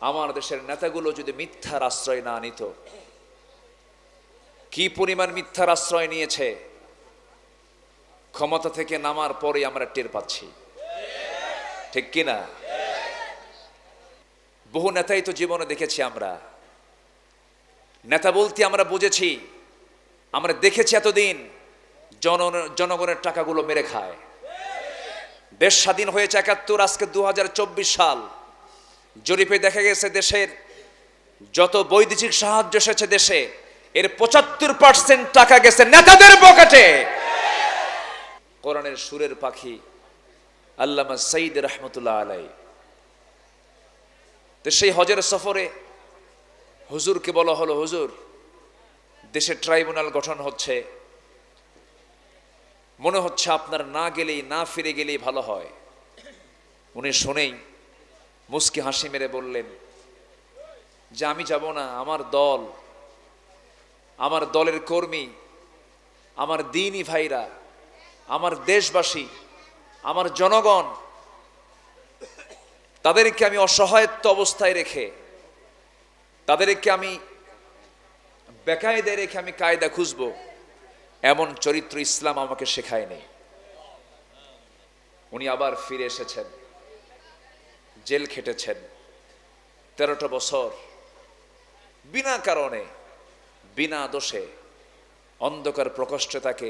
আমার দেশের নেতাগুলো যদি মিথ্যার আশ্রয় না নিত, কি পরিমাণ মিথ্যার আশ্রয় নিয়েছে? ক্ষমতা থেকে নামার পরে আমরা টের পাচ্ছি। ঠিক কিনা? বহু নেতাই তো জীবনে দেখেছি আমরা। নেতা বলতে আমরা বুঝেছি, আমরা দেখেছি এতদিন জন, জনগণের টাকাগুলো মেরে খায়। দেশ স্বাধীন হয়েছে একাত্তর, আজকে দু হাজার চব্বিশ সাল। জরিপে দেখা গেছে দেশের যত বৈদেশিক সাহায্য এসেছে দেশে, এর পঁচাত্তর পার্সেন্ট টাকা গেছে নেতাদের পকেটে। কোরআনের সুরের পাখি আল্লামা সঈদ রহমতুল্লাহ আলাই তো সেই হজের সফরে হুজুরকে বলা হলো, হুজুর, দেশে ট্রাইব্যুনাল গঠন হচ্ছে। মনে হচ্ছে আপনার না গেলেই, না ফিরে গেলেই ভালো হয়। উনি শুনেই মুস্কি হাসি মেরে বললেন, যে আমি যাব না, আমার দল, আমার দলের কর্মী, আমার দিনই ভাইরা, আমার দেশবাসী, আমার জনগণ, তাদেরকে আমি অসহায়ত্ব অবস্থায় রেখে, তাদেরকে আমি বেকায়দায় রেখে আমি কায়দা খুঁজব, এমন চরিত্র ইসলাম আমাকে শেখায়নি। উনি আবার ফিরে এসেছেন। জেল খেটেছেন, তেরোটা বছর। বিনা কারণে, বিনা দোষে অন্ধকার প্রকোষ্ঠে তাকে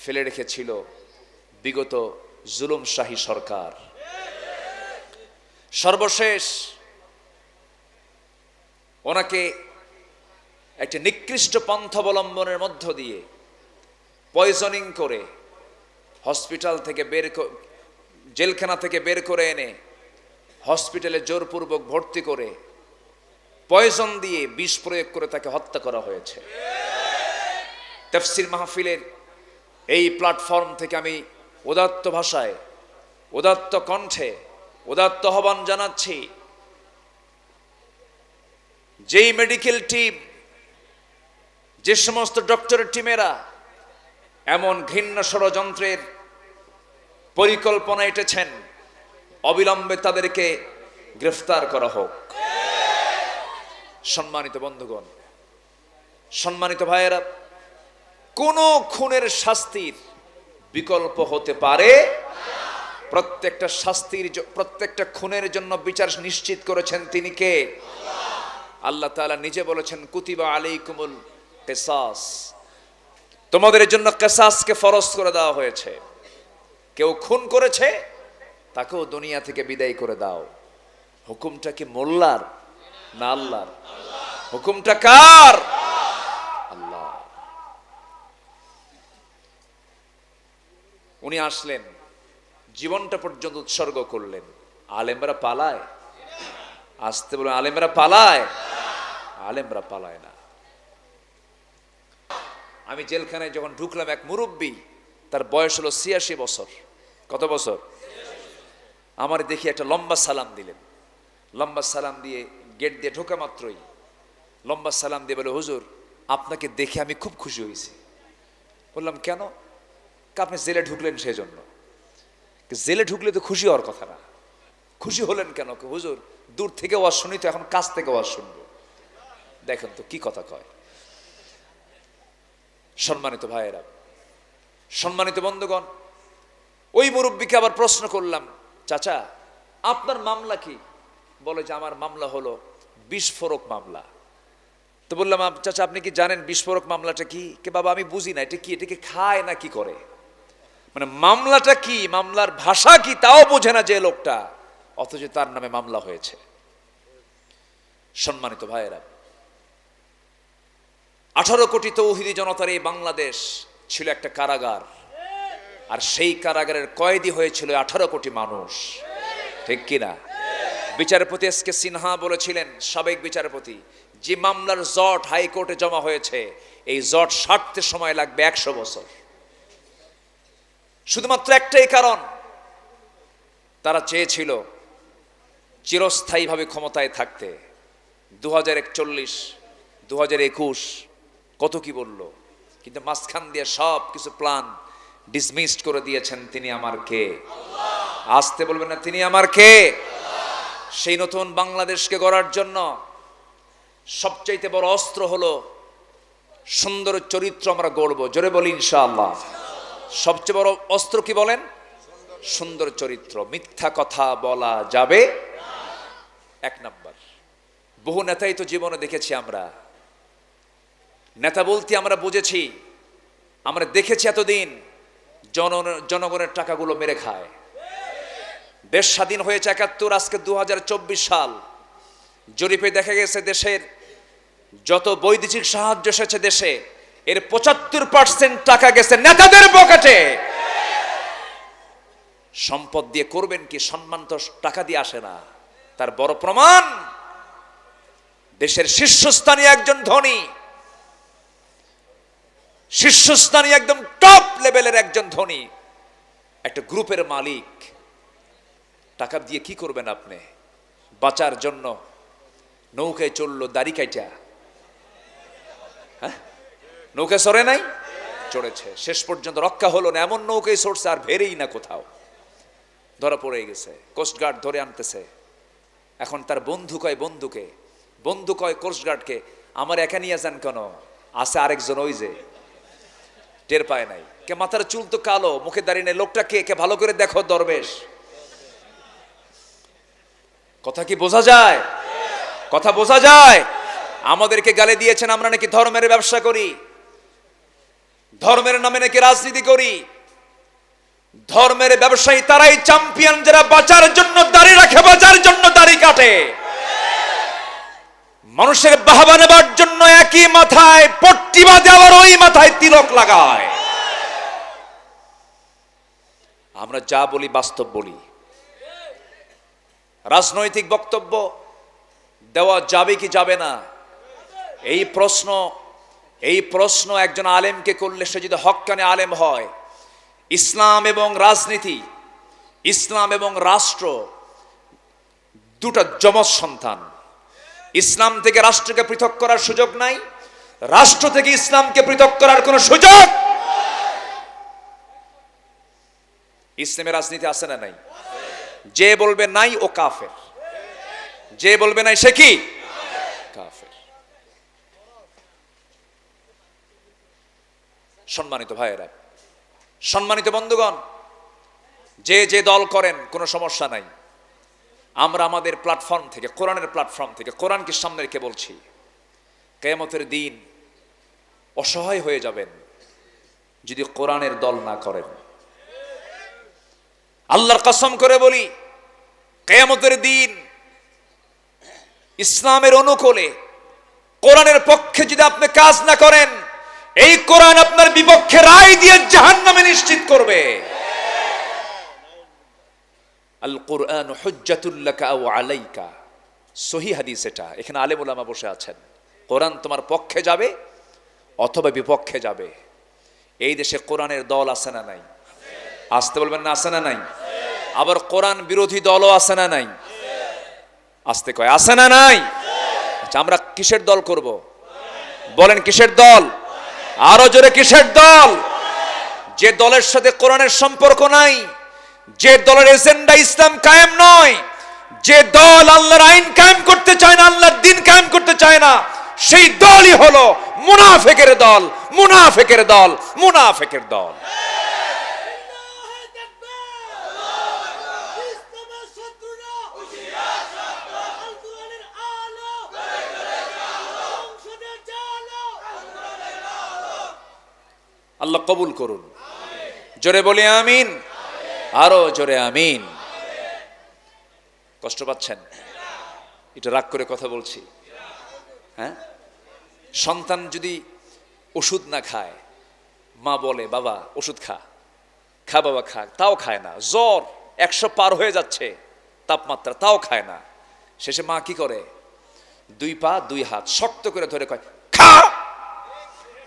ফেলে রেখেছিল বিগত জুলুম শাহী সরকার। সর্বশেষ, ওনাকে একটি নিকৃষ্ট পন্থ অবলম্বনের মধ্য দিয়ে পয়জনিং করে হসপিটাল থেকে বের জেলখানা থেকে বের করে এনে হসপিটালে জোরপূর্বক ভর্তি করে পয়জন দিয়ে বিষ প্রয়োগ করে তাকে হত্যা করা হয়েছে। তফসির মাহফিলের এই প্ল্যাটফর্ম থেকে আমি উদাত্ত ভাষায়, উদাত্ত কণ্ঠে, উদাত্ত আহ্বান জানাচ্ছি, যেই মেডিকেল টিম যে সমস্ত ডক্টরের টিমেরা এমন ঘৃণ্য ষড়যন্ত্রের পরিকল্পনা এটেছেন অবিলম্বে তাদেরকে গ্রেফতার করা হোক। সম্মানিত বন্ধুগণ, সম্মানিত ভাইয়েরা, কোন খুনের শাস্তির বিকল্প হতে পারে? প্রত্যেকটা শাস্তির প্রত্যেকটা খুনের জন্য বিচার নিশ্চিত করেছেন তিনি কে? আল্লাহ তাআলা নিজে বলেছেন, কুতিবা আলী কুমুল কেসাস। তোমাদের জন্য কেসাসকে ফরজ করে দেওয়া হয়েছে। কেউ খুন করেছে তাকেও দুনিয়া থেকে বিদায় করে দাও। হুকুমটা কি মোল্লার না আল্লাহর? হুকুমটা কার? আল্লাহ। উনি আসলেন, জীবনটা পর্যন্ত উৎসর্গ করলেন। আলেমরা পালায়। আসতে বলে আলেমরা পালায়? আলেমরা পালায় না। আমি জেলখানায় যখন ঢুকলাম, এক মুরব্বী, তার বয়স হলো ছিয়াশি বছর। কত বছর? আমার দেখি একটা লম্বা সালাম দিলেন। লম্বা সালাম দিয়ে গেট দিয়ে ঢোকা মাত্রই। লম্বা সালাম দিয়ে বলে, হুজুর, আপনাকে দেখে আমি খুব খুশি হয়েছি। বললাম, কেন? আপনি জেলে ঢুকলেন সেজন্য। জেলে ঢুকলে তো খুশি হওয়ার কথা না। খুশি হলেন কেন? হুজুর, দূর থেকে ওয়াজ শুনি তো, এখন কাছ থেকে ওয়াজ শুনব। দেখেন তো কি কথা কয়। সম্মানিত ভাইয়েরা, সম্মানিত বন্ধুগণ, ওই মুরব্বীকে আবার প্রশ্ন করলাম চাচা, আপনার মামলা কি? বলে যে আমার মামলা হলো বিস্ফোরক মামলা। তো বললাম চাচা, আপনি কি জানেন বিস্ফোরক মামলাটা কি? কে বাবা, আমি বুঝি না, এটা কি এটাকে খায় না কি করে? মানে মামলাটা কি, মামলার ভাষা কি, তাও বোঝে না যে লোকটা, অথচ তার নামে মামলা হয়েছে। সম্মানিত ভাইয়েরা, আঠারো কোটি তৌহিদি জনতার এই বাংলাদেশ ছিল একটা কারাগার। আর সেই কারাগারের কয়েদি হয়েছিল আঠারো কোটি মানুষ। ঠিক কিনা বিচারপতি এস কে সিনহা বলেছিলেন, সাবেক বিচারপতি, যে মামলার জট হাইকোর্টে জমা হয়েছে, এই জট সারতে সময় লাগবে একশো বছর। শুধুমাত্র একটাই কারণ, তারা চেয়েছিল চিরস্থায়ীভাবে ক্ষমতায় থাকতে। দু হাজার একচল্লিশ দু হাজার একুশ, কত কি বলল? কিন্তু মাঝখান দিয়ে সব কিছু প্ল্যান ডিসমিসড করে দিয়েছেন, তিনি আমার কে? আসতে বলবেন না, তিনি আমার কে? সেই নতুন বাংলাদেশকে গড়ার জন্য সবচাইতে বড় অস্ত্র হলো সুন্দর চরিত্র আমরা গড়ব। জোরে বলি ইনশাআল্লাহ। সবচেয়ে বড় অস্ত্র কি বলেন? সুন্দর চরিত্র। মিথ্যা কথা বলা যাবে এক নাম্বার। বহু নেতাই তো জীবনে দেখেছি আমরা। নেতা বলতে আমরা বুঝেছি, আমরা দেখেছি এতদিন। জন জনগণের টাকাগুলো মেরে খায়। দেশ স্বাধীন হয়েছে একাত্তর, আজকে দুহাজার চব্বিশ সাল। জরিপে দেখা গেছে দেশের যত বৈদেশিক সাহায্য এসেছে দেশে, এর পঁচাত্তর পার্সেন্ট টাকা গেছে নেতাদের পকেটে। সম্পদ দিয়ে করবেন কি? সম্মান তো টাকা দিয়ে আসে না। তার বড় প্রমাণ, দেশের শীর্ষস্থানীয় একজন ধনী শীর্ষস্থানীয় একদম টপ লেভেলের একজন ধনী, একটা গ্রুপের মালিক। টাকা দিয়ে কি করবেন আপনি? বাঁচার জন্য নৌকায় চলল দাড়ি কাইটা। হ্যাঁ? নৌকায় সরে নাই? চড়েছে। শেষ পর্যন্ত রক্ষা হলো না, এমন নৌকায় সরছে আর ভেরেই না কোথাও। ধরা পড়ে গেছে কোস্টগার্ড ধরে আনতেছে। এখন তার বন্ধু কয় বন্ধুকে? বন্ধু কয় কোস্টগার্ডকে আমার একা নিয়ে যান কেন? আছে আরেকজন ওই যে। টের পায় নাই। কে মাথার চুল তো কালো, মুখে দাঁড়িয়ে নেই, লোকটা কে? কে ভালো করে দেখো দরবেশ। কথা কি বোঝা যায়? কথা বোঝা যায়? আমাদেরকে গালে দিয়েছেন, আমরা নাকি ধর্মের ব্যবসা করি। ধর্মের নামে নাকি রাজনীতি করি। ধর্মের ব্যবসায়ী তারাই চ্যাম্পিয়ন যারা বাঁচার জন্য দাড়ি রাখে, বাঁচার জন্য দাড়ি কাটে। মানুষের বাহবা নেবার জন্য একই মাথায় পট্টি বাঁধে, আবার ওই মাথায় তিলক লাগায়। আমরা যা বলি বাস্তব বলি। রাজনৈতিক বক্তব্য দেওয়া যাবে কি যাবে না? এই প্রশ্ন এই প্রশ্ন একজন আলেমকে করলে সে যদি হক্কানে আলেম হয়, ইসলাম এবং রাজনীতি, ইসলাম এবং রাষ্ট্র দুটা যমজ সন্তান। ইসলাম থেকে রাষ্ট্রকে পৃথক করার সুযোগ নাই। রাষ্ট্র থেকে ইসলামকে পৃথক করার কোনো সুযোগ ইসলামের রাজনীতি আছে না নাই? যে বলবে নাই, ও কাফের। যে বলবে নাই, সে কি? কাফের। সম্মানিত ভাইয়েরা, সম্মানিত বন্ধুগণ, যে যে দল করেন, কোনো সমস্যা নাই। আমরা আমাদের প্ল্যাটফর্ম থেকে, কোরআনের প্ল্যাটফর্ম থেকে, কোরআনকে সামনে রেখে বলছি, কেয়ামতের দিন অসহায় হয়ে যাবেন যদি কোরআনের দল না করেন। আল্লাহর কসম করে বলি, কেয়ামতের দিন ইসলামের অনুকূলে, কোরআনের পক্ষে যদি আপনি কাজ না করেন, এই কোরআন আপনার বিপক্ষে রায় দিয়ে জাহান নামে নিশ্চিত করবে। আল কোরআন হজ্জাতুল্লাকা ও আলাইকা। সহি হাদিস এটা। এখানে আলেম বসে আছেন। কোরআন তোমার পক্ষে যাবে অথবা বিপক্ষে যাবে। এই দেশে কোরআনের দল আছে না নাই? আসতে বলবেন না, আছে না নাই? আবার কোরআন বিরোধী দলও আছে না নাই? আসতে কয়, আছে না নাই? আচ্ছা আমরা কিসের দল করব? বলেন, কিসের দল? আরও জোরে, কিসের দল? যে দলের সাথে কোরআনের সম্পর্ক নাই যে দলের এজেন্ডা ইসলাম কায়েম নয়, যে দল আল্লাহর আইন কায়েম করতে চায় না, আল্লাহর দিন কায়েম করতে চায় না, সেই দলই হলো মুনাফেকের দল মুনাফেকের দল মুনাফেকের দল। আল্লাহ কবুল করুন। জোরে বলি আমিন। আরও জোরে আমিন। কষ্ট পাচ্ছেন? এটা রাগ করে কথা বলছি। হ্যাঁ? সন্তান যদি ওষুধ না খায়, মা বলে, বাবা, ওষুধ খা। খা, বাবা, খা। তাও খায় না। জ্বর একশো পার হয়ে যাচ্ছে, তাপমাত্রা তাও খায় না। শেষে মা কি করে? দুই পা, দুই হাত শক্ত করে ধরে কয়, খা!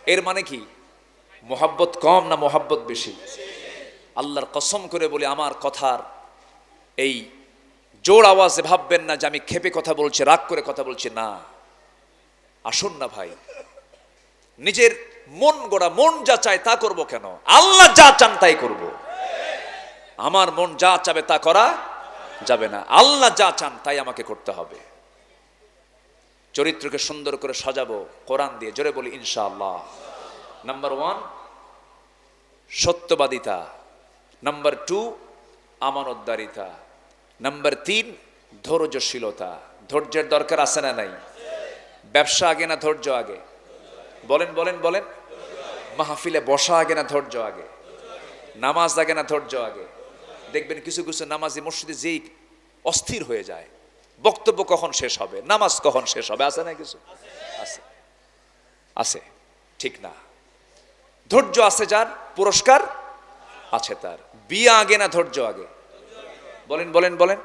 এর মানে কি? মোহাব্বত কম না মোহাব্বত বেশি? আল্লাহর কসম করে বলি আমার কথার এই জোর আওয়াজে ভাববেন না যে আমি খেপে কথা বলছি, রাগ করে কথা বলছি, না। আসুন না ভাই। নিজের মন গোড়া, মন যা চায় তা করব কেন? আল্লাহ যা চান তাই করব। আমার মন যা চাবে তা করা যাবে না। আল্লাহ যা চান তাই আমাকে করতে হবে। চরিত্রকে সুন্দর করে সাজাবো, কোরআন দিয়ে জোরে বলি, ইনশাআল্লাহ। নাম্বার ওয়ান, সত্যবাদিতা। নাম্বার টু আমানতদারিতা। নাম্বার তিন, ধৈর্যশীলতা। ধৈর্যের দরকার আছে না নাই? ব্যবসা আগে না ধৈর্য আগে? বলেন বলেন বলেন। মাহফিলে বসা আগে না ধৈর্য আগে? নামাজ আগে না ধৈর্য আগে? দেখবেন কিছু কিছু নামাজি মসজিদে যেই অস্থির হয়ে যায়, বক্তব্য কখন শেষ হবে? নামাজ কখন শেষ হবে? আছে না কিছু? আছে। আছে। ঠিক না। ধৈর্য আছে যার, পুরস্কার আছে তার। বিয়ে আগে না ধৈর্য আগে? বলেন বলেন বলেন।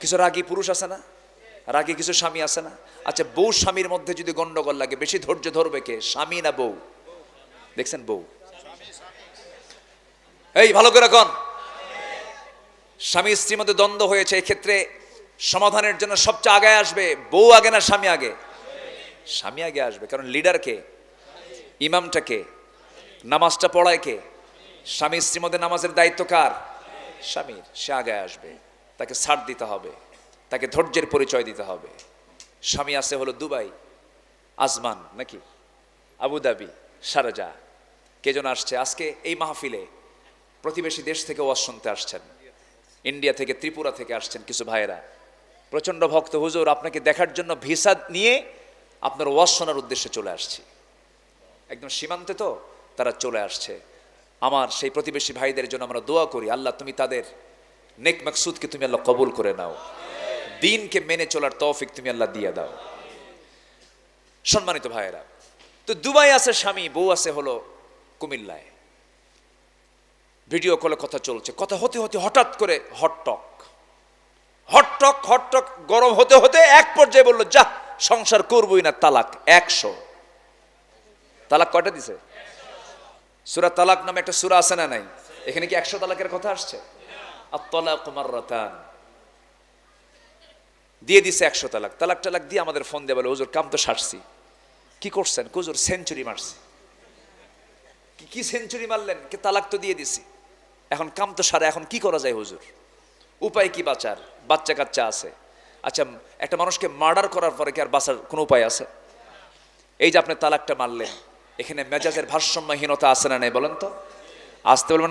কিছু রাগী পুরুষ আছে না? রাগী কিছু স্বামী আছে না? আচ্ছা বউ স্বামীর মধ্যে যদি গন্ডগোল লাগে, বেশি ধৈর্য ধরবে কে? স্বামী না বউ? দেখছেন, বউ। এই, ভালো করে কন। স্বামী স্ত্রীর মধ্যে দ্বন্দ্ব হয়েছে ক্ষেত্রে সমাধানের জন্য সবচেয়ে আগে আসবে বউ আগে না স্বামী আগে? স্বামী আগে আসবে। কারণ লিডার কে? ইমামটা কে? নামাজটা পড়ায় কে? স্বামী স্ত্রীর মধ্যে নামাজের দায়িত্ব কার? স্বামীর। সে আগে আসবে। তাকে ছাড় দিতে হবে। তাকে ধৈর্যের পরিচয় দিতে হবে। স্বামী আছে হলো দুবাই, আজমান নাকি? আবুধাবি শারজা কে যেন আসছে? আজকে এই মাহফিলে প্রতিবেশী দেশ থেকে ওয়াজ শুনতে আসছেন। ইন্ডিয়া থেকে, ত্রিপুরা থেকে আসছেন কিছু ভাইয়েরা। প্রচণ্ড ভক্ত। হুজুর, আপনাকে দেখার জন্য ভিসা নিয়ে আপনার ওয়াজ শোনার উদ্দেশ্যে চলে আসছি। একদম সীমান্তে তো তারা চলে আসছে। আমার সেই প্রতিবেশী ভাইদের জন্য আমরা দোয়া করি, আল্লাহ তুমি তাদের নেক মাকসুদকে তুমি আল্লাহ কবুল করে নাও। দিনকে মেনে চলার তৌফিক তুমি আল্লাহ দিয়ে দাও। সম্মানিত ভাইয়েরা, তো দুবাই আছে স্বামী, বউ আছে হলো কুমিল্লায়। ভিডিও কলে কথা চলছে, কথা হতে হতে হঠাৎ করে হটটক হটটক হটটক গরম হতে হতে এক পর্যায়ে বলল যা সংসার করবই না, তালাক একশো। তালাক কয়টা দিছে? সুরা তালাক নামে একটা সুরা আছে না নাই? এখানে কি একশো তালাকের কথা আসছে? দিয়ে দিছে একশো তালাক। তালাক টালাক দিয়ে আমাদের ফোন দিয়ে বলে, হুজুর, কাম তো সারছি। কি করছেন? কুজুর, সেঞ্চুরি মারছি। কি সেঞ্চুরি মারলেন? কি তালাক তো দিয়ে দিছি। এখন কাম তো সারে, এখন কি করা যায় হুজুর? উপায় কি বাঁচার? বাচ্চা কাচ্চা আছে। আচ্ছা একটা মানুষকে মার্ডার করার পরে কি আর বাঁচার কোনো উপায় আছে? এই যে আপনি তালাকটা মারলেন এখানে মেজাজের ভারসাম্যহীনতা আছে না নেই বলেন তো? আসতে বলবেন